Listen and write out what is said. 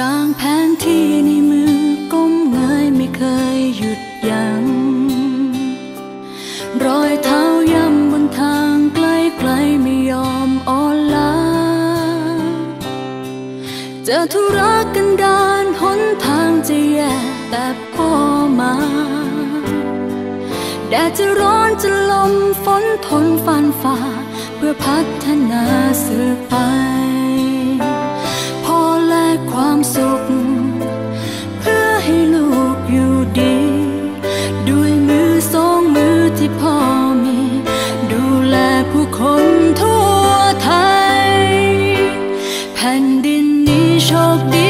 กลางแผนที่ในมือก้มเงยไม่เคยหยุดยัง้งรอยเท้าย่ำบนทางไกลไกลไม่ยอมอ่อนล้าเจอธุระกันดานหนทางจะแย่แต่พอมาแดดจะร้อนจะลมฝนทนฟันฝ่า เพื่อพัฒนาสืบไป นี้โ